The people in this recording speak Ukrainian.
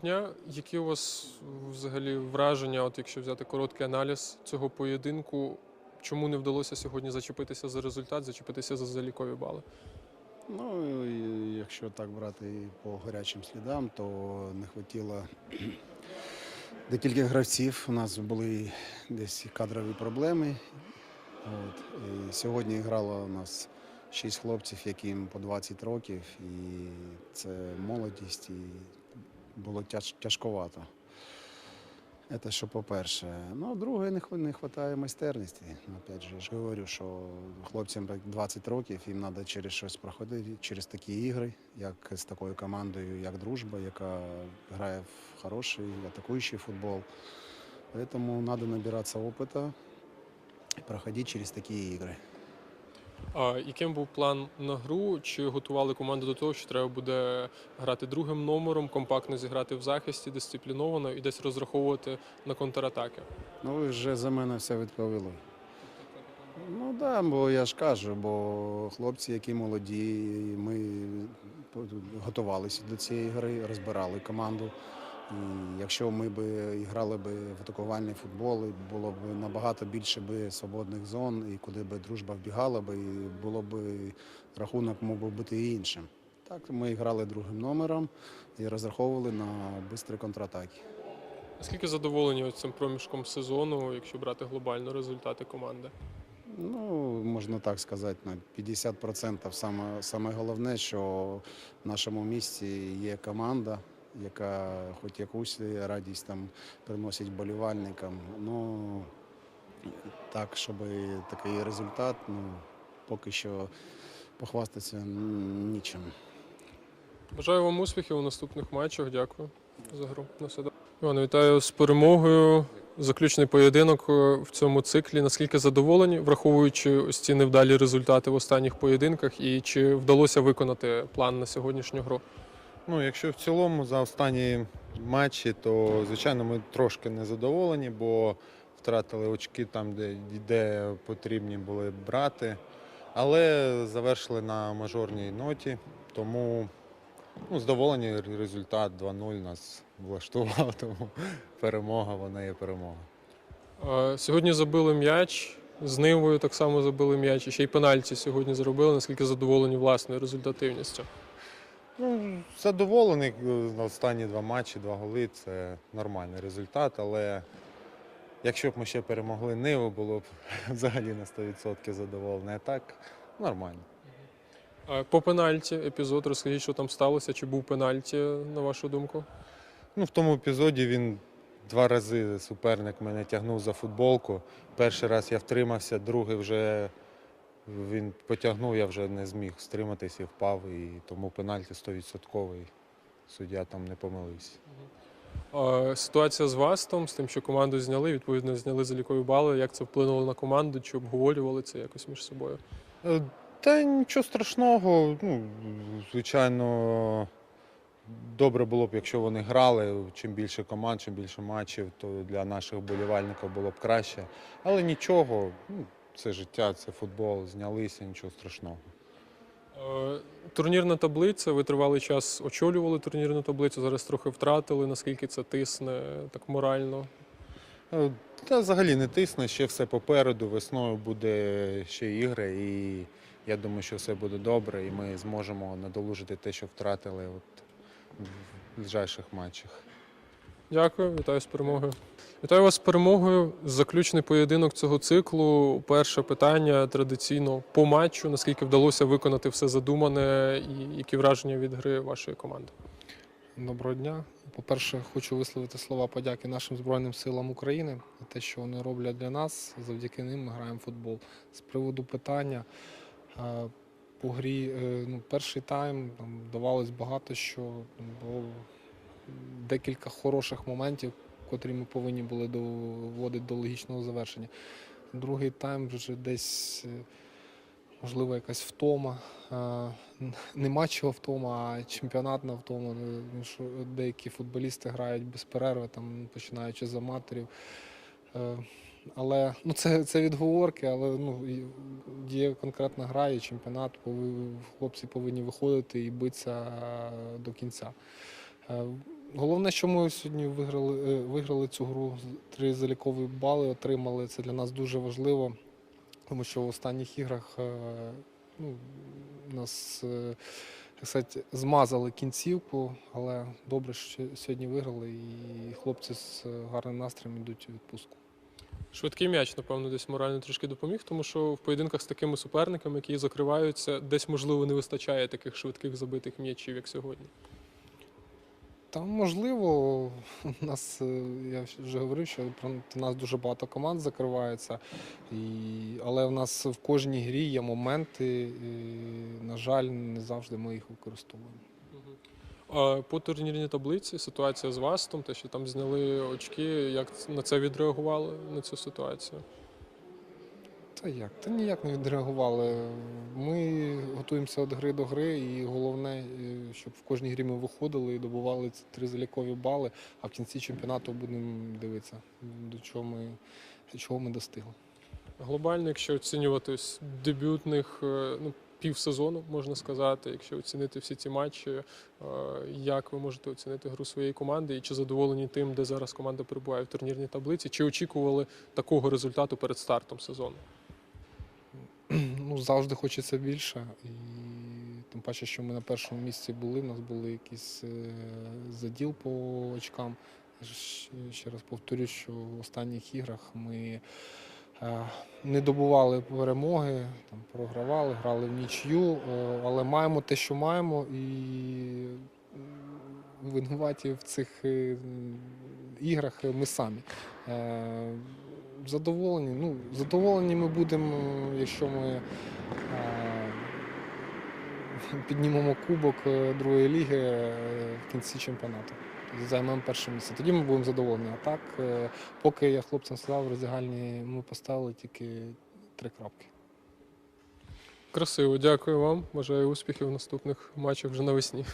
Дня, які у вас взагалі враження, от якщо взяти короткий аналіз цього поєдинку, чому не вдалося сьогодні зачепитися за результат, зачепитися за залікові бали? Ну, якщо так брати по гарячим слідам, то не хватило декілька гравців. У нас були десь кадрові проблеми. От. І сьогодні грало у нас шість хлопців, яким по 20 років, і це молодість, і було тяж, тяжковато. Це що по-перше. Ну, друге, не, вистачає майстерності. Ну, Опять же, я ж говорю, що хлопцям 20 років, їм треба через щось проходити, через такі ігри, як з такою командою, як дружба, яка грає в хороший атакуючий футбол. Тому треба набиратися опиту і проходити через такі ігри. А яким був план на гру? Чи готували команду до того, що треба буде грати другим номером, компактно зіграти в захисті, дисципліновано і десь розраховувати на контратаки? Ну, вже за мене все відповіли. Ну так, да, бо я ж кажу, бо хлопці, які молоді, ми готувалися до цієї гри, розбирали команду. І якщо ми б грали б в атакувальний футбол, і було б набагато більше би свободних зон, і куди б дружба вбігала б, і було б рахунок мог би бути і іншим. Так, ми грали другим номером і розраховували на швидкі контратаки. Наскільки задоволені цим проміжком сезону, якщо брати глобально результати команди? Ну, можна так сказати, на 50%. Саме, саме головне, що в нашому місті є команда, яка хоч якусь радість там приносить болівальникам. Ну, так, щоб такий результат, ну, поки що похвастатися нічим. Бажаю вам успіхів у наступних матчах. Дякую за гру. На все. Іван, вітаю з перемогою. Заключний поєдинок е, в цьому циклі. Наскільки задоволені, враховуючи ось ці невдалі результати в останніх поєдинках, і чи вдалося виконати план на сьогоднішню гру? Ну, якщо в цілому за останні матчі, то звичайно ми трошки незадоволені, бо втратили очки там, де, де потрібні були брати. Але завершили на мажорній ноті, тому ну, задоволені результат 2-0 нас влаштував, тому перемога, вона є перемога. Сьогодні забили м'яч. З Нивою так само забили м'яч. І ще й пенальті сьогодні зробили. Наскільки задоволені власною результативністю? Ну, задоволений е, на останні два матчі, два голи це нормальний результат, але якщо б ми ще перемогли Ниву, було б взагалі на 100% задоволений. А так нормально. По пенальті епізод, розкажіть, що там сталося, чи був пенальті, на вашу думку? Ну, в тому епізоді він два рази суперник мене тягнув за футболку. Перший раз я втримався, другий вже він потягнув, я вже не зміг стриматися і впав. І тому пенальті 100%. Суддя там не помилився. А Ситуація з Вастом, з тим, що команду зняли, відповідно, зняли залікові бали. Як це вплинуло на команду? Чи обговорювали це якось між собою? Е, Та нічого страшного. Ну, звичайно, добре було б, якщо вони грали. Чим більше команд, чим більше матчів, то для наших болівальників було б краще. Але нічого, ну, це життя, це футбол, знялися, нічого страшного. Е, Турнірна таблиця, ви тривалий час очолювали турнірну таблицю, зараз трохи втратили. Наскільки це тисне так морально? Е, Та взагалі не тисне, ще все попереду. Весною буде ще ігри, і я думаю, що все буде добре, і ми зможемо надолужити те, що втратили от в ближайших матчах. Дякую, вітаю з перемогою. Вітаю вас з перемогою. Заключний поєдинок цього циклу. Перше питання традиційно по матчу. Наскільки вдалося виконати все задумане, і які враження від гри вашої команди? Доброго дня. По-перше, хочу висловити слова подяки нашим Збройним силам України за те, що вони роблять для нас. Завдяки ним ми граємо в футбол. З приводу питання е, по грі, е, ну, перший тайм там давалось багато що. Було декілька хороших моментів, котрі ми повинні були доводити до логічного завершення. Другий тайм вже десь. е, Можливо, якась втома. Е, Не матчова втома, а чемпіонатна втома. Що Деякі футболісти грають без перерви, там, починаючи з аматорів. Е, Але ну, це, це відговорки, але ну, є конкретна гра, і чемпіонат, хлопці повинні виходити і битися е, до кінця. Головне, що ми сьогодні виграли, е, виграли цю гру. Три залікові бали отримали. Це для нас дуже важливо, тому що в останніх іграх е, ну, нас е, сказати, змазали кінцівку, але добре, що сьогодні виграли, і хлопці з гарним настроєм йдуть у відпустку. Швидкий м'яч, напевно, десь морально трішки допоміг, тому що в поєдинках з такими суперниками, які закриваються, десь можливо не вистачає таких швидких забитих м'ячів, як сьогодні. Та можливо, у нас, е, я вже говорив, що проти нас дуже багато команд закривається, і, але в нас в кожній грі є моменти, і, на жаль, не завжди ми їх використовуємо. По турнірній таблиці ситуація з Вастом, те, що там зняли очки, як на це відреагували на цю ситуацію? Та як? Та ніяк не відреагували. Ми готуємося від гри до гри, і головне, е, щоб в кожній грі ми виходили і добували ці три залікові бали, а в кінці чемпіонату будемо дивитися, до чого ми, чого ми достигли. Глобально, якщо оцінювати дебютних е, ну, півсезону, можна сказати, якщо оцінити всі ці матчі, е, як ви можете оцінити гру своєї команди і чи задоволені тим, де зараз команда перебуває в турнірній таблиці, чи очікували такого результату перед стартом сезону? Ну, завжди хочеться більше. І тим паче, що ми на першому місці були, у нас були якийсь е, заділ по очкам. Ще раз повторюю, що в останніх іграх ми е, не добували перемоги, там, програвали, грали в нічю, е, але маємо те, що маємо, і винуваті в цих іграх ми самі. Задоволені. Ну, задоволені ми будемо, якщо ми е, піднімемо кубок е, другої ліги е, в кінці чемпіонату. Займемо перше місце. Тоді ми будемо задоволені. А так, поки я хлопцям сказав, в роздягальні ми поставили тільки три крапки. Красиво, дякую вам. Бажаю успіхів в наступних матчах вже навесні.